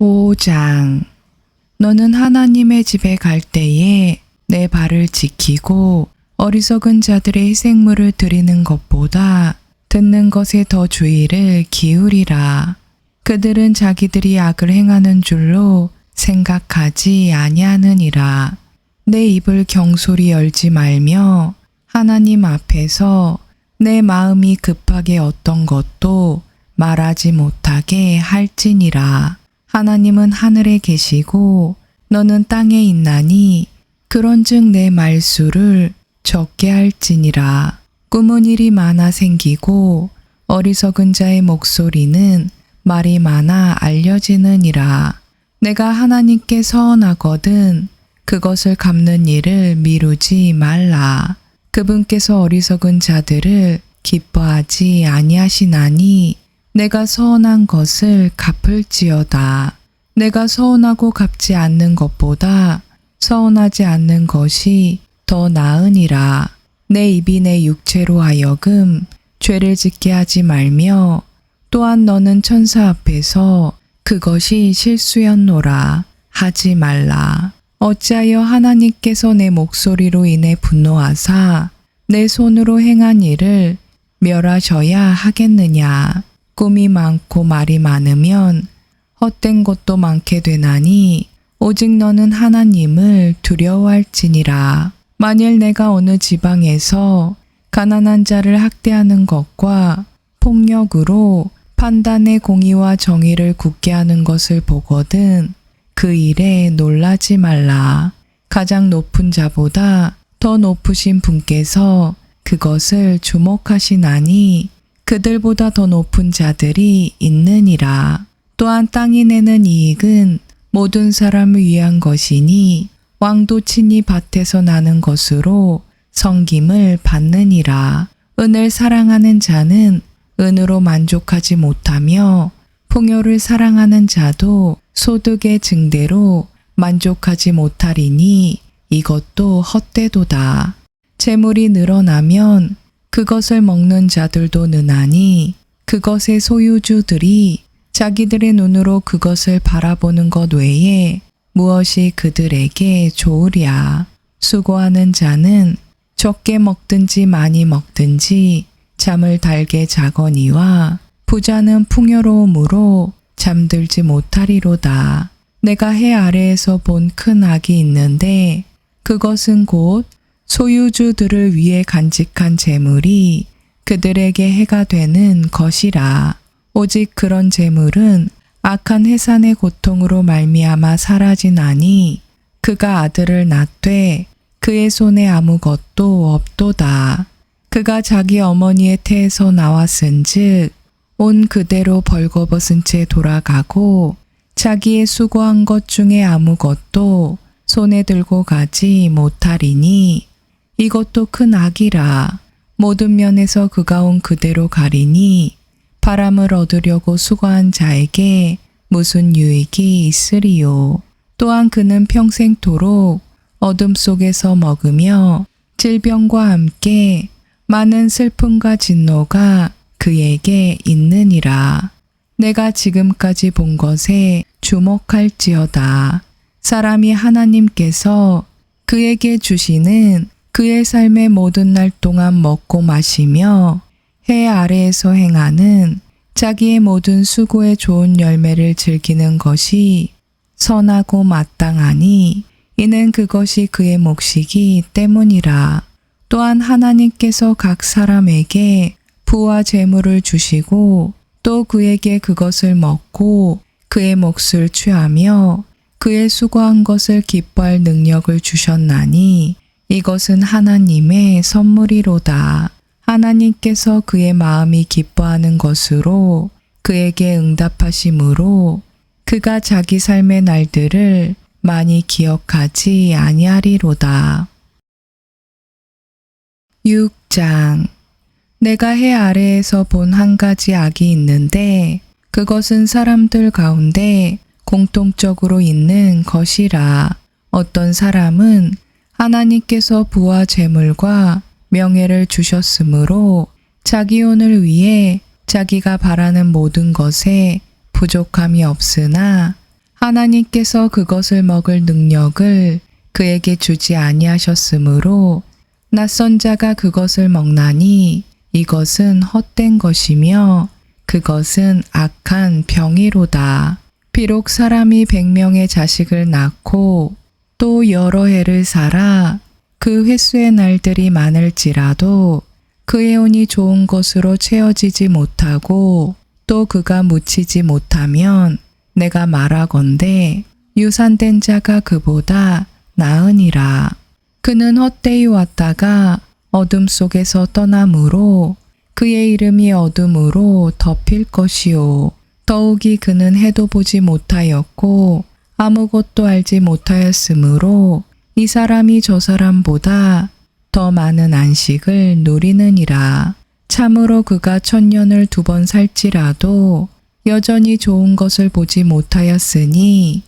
5장 너는 하나님의 집에 갈 때에 내 발을 지키고 어리석은 자들의 희생물을 드리는 것보다 듣는 것에 더 주의를 기울이라. 그들은 자기들이 악을 행하는 줄로 생각하지 아니하느니라. 내 입을 경솔히 열지 말며 하나님 앞에서 내 마음이 급하게 어떤 것도 말하지 못하게 할지니라. 하나님은 하늘에 계시고 너는 땅에 있나니 그런즉 내 말수를 적게 할지니라. 꿈은 일이 많아 생기고 어리석은 자의 목소리는 말이 많아 알려지느니라. 내가 하나님께 서원하거든 그것을 갚는 일을 미루지 말라. 그분께서 어리석은 자들을 기뻐하지 아니하시나니 내가 서원한 것을 갚을지어다. 내가 서원하고 갚지 않는 것보다 서원하지 않는 것이 더 나으니라. 내 입이 내 육체로 하여금 죄를 짓게 하지 말며 또한 너는 천사 앞에서 그것이 실수였노라 하지 말라. 어찌하여 하나님께서 내 목소리로 인해 분노하사 내 손으로 행한 일을 멸하셔야 하겠느냐. 꿈이 많고 말이 많으면 헛된 것도 많게 되나니 오직 너는 하나님을 두려워할지니라. 만일 내가 어느 지방에서 가난한 자를 학대하는 것과 폭력으로 판단의 공의와 정의를 굳게 하는 것을 보거든 그 일에 놀라지 말라. 가장 높은 자보다 더 높으신 분께서 그것을 주목하시나니 그들보다 더 높은 자들이 있느니라. 또한 땅이 내는 이익은 모든 사람을 위한 것이니 왕도 친히 밭에서 나는 것으로 성김을 받느니라. 은을 사랑하는 자는 은으로 만족하지 못하며 풍요를 사랑하는 자도 소득의 증대로 만족하지 못하리니 이것도 헛되도다. 재물이 늘어나면 그것을 먹는 자들도 느나니 그것의 소유주들이 자기들의 눈으로 그것을 바라보는 것 외에 무엇이 그들에게 좋으랴. 수고하는 자는 적게 먹든지 많이 먹든지 잠을 달게 자거니와 부자는 풍요로움으로 잠들지 못하리로다. 내가 해 아래에서 본 큰 악이 있는데 그것은 곧 소유주들을 위해 간직한 재물이 그들에게 해가 되는 것이라. 오직 그런 재물은 악한 해산의 고통으로 말미암아 사라지나니 그가 아들을 낳되 그의 손에 아무것도 없도다. 그가 자기 어머니의 태에서 나왔은즉 온 그대로 벌거벗은 채 돌아가고 자기의 수고한 것 중에 아무것도 손에 들고 가지 못하리니 이것도 큰 악이라 모든 면에서 그가 온 그대로 가리니 바람을 얻으려고 수고한 자에게 무슨 유익이 있으리요. 또한 그는 평생토록 어둠 속에서 먹으며 질병과 함께 많은 슬픔과 진노가 그에게 있느니라. 내가 지금까지 본 것에 주목할지어다. 사람이 하나님께서 그에게 주시는 그의 삶의 모든 날 동안 먹고 마시며 해 아래에서 행하는 자기의 모든 수고의 좋은 열매를 즐기는 것이 선하고 마땅하니 이는 그것이 그의 몫이기 때문이라. 또한 하나님께서 각 사람에게 부와 재물을 주시고 또 그에게 그것을 먹고 그의 몫을 취하며 그의 수고한 것을 기뻐할 능력을 주셨나니 이것은 하나님의 선물이로다. 하나님께서 그의 마음이 기뻐하는 것으로 그에게 응답하심으로 그가 자기 삶의 날들을 많이 기억하지 아니하리로다. 6장 내가 해 아래에서 본 한 가지 악이 있는데 그것은 사람들 가운데 공통적으로 있는 것이라. 어떤 사람은 하나님께서 부와 재물과 명예를 주셨으므로 자기 혼을 위해 자기가 바라는 모든 것에 부족함이 없으나 하나님께서 그것을 먹을 능력을 그에게 주지 아니하셨으므로 낯선 자가 그것을 먹나니 이것은 헛된 것이며 그것은 악한 병이로다. 비록 사람이 백명의 자식을 낳고 또 여러 해를 살아 그 횟수의 날들이 많을지라도 그의 운이 좋은 것으로 채워지지 못하고 또 그가 묻히지 못하면 내가 말하건대 유산된 자가 그보다 나으니라. 그는 헛되이 왔다가 어둠 속에서 떠나므로 그의 이름이 어둠으로 덮일 것이요. 더욱이 그는 해도 보지 못하였고 아무것도 알지 못하였으므로 이 사람이 저 사람보다 더 많은 안식을 누리느니라. 참으로 그가 천년을 두 번 살지라도 여전히 좋은 것을 보지 못하였으니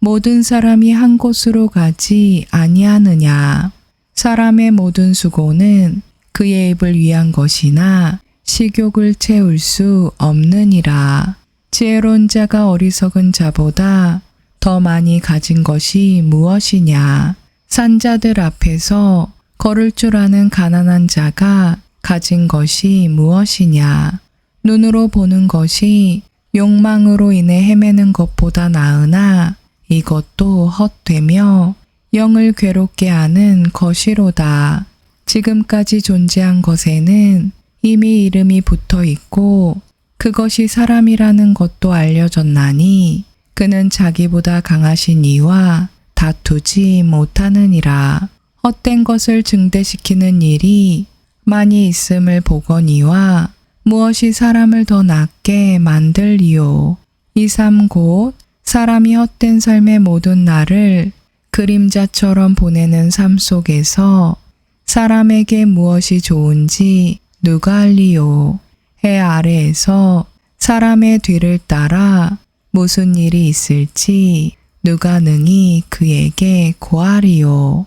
모든 사람이 한 곳으로 가지 아니하느냐. 사람의 모든 수고는 그의 입을 위한 것이나 식욕을 채울 수 없느니라. 지혜로운 자가 어리석은 자보다 더 많이 가진 것이 무엇이냐. 산자들 앞에서 걸을 줄 아는 가난한 자가 가진 것이 무엇이냐. 눈으로 보는 것이 욕망으로 인해 헤매는 것보다 나으나 이것도 헛되며 영을 괴롭게 하는 것이로다. 지금까지 존재한 것에는 이미 이름이 붙어 있고 그것이 사람이라는 것도 알려졌나니 그는 자기보다 강하신 이와 다투지 못하느니라. 헛된 것을 증대시키는 일이 많이 있음을 보거니와 무엇이 사람을 더 낫게 만들리요. 이삶곧 사람이 헛된 삶의 모든 날을 그림자처럼 보내는 삶 속에서 사람에게 무엇이 좋은지 누가 알리요. 해 아래에서 사람의 뒤를 따라 무슨 일이 있을지 누가 능히 그에게 고하리요.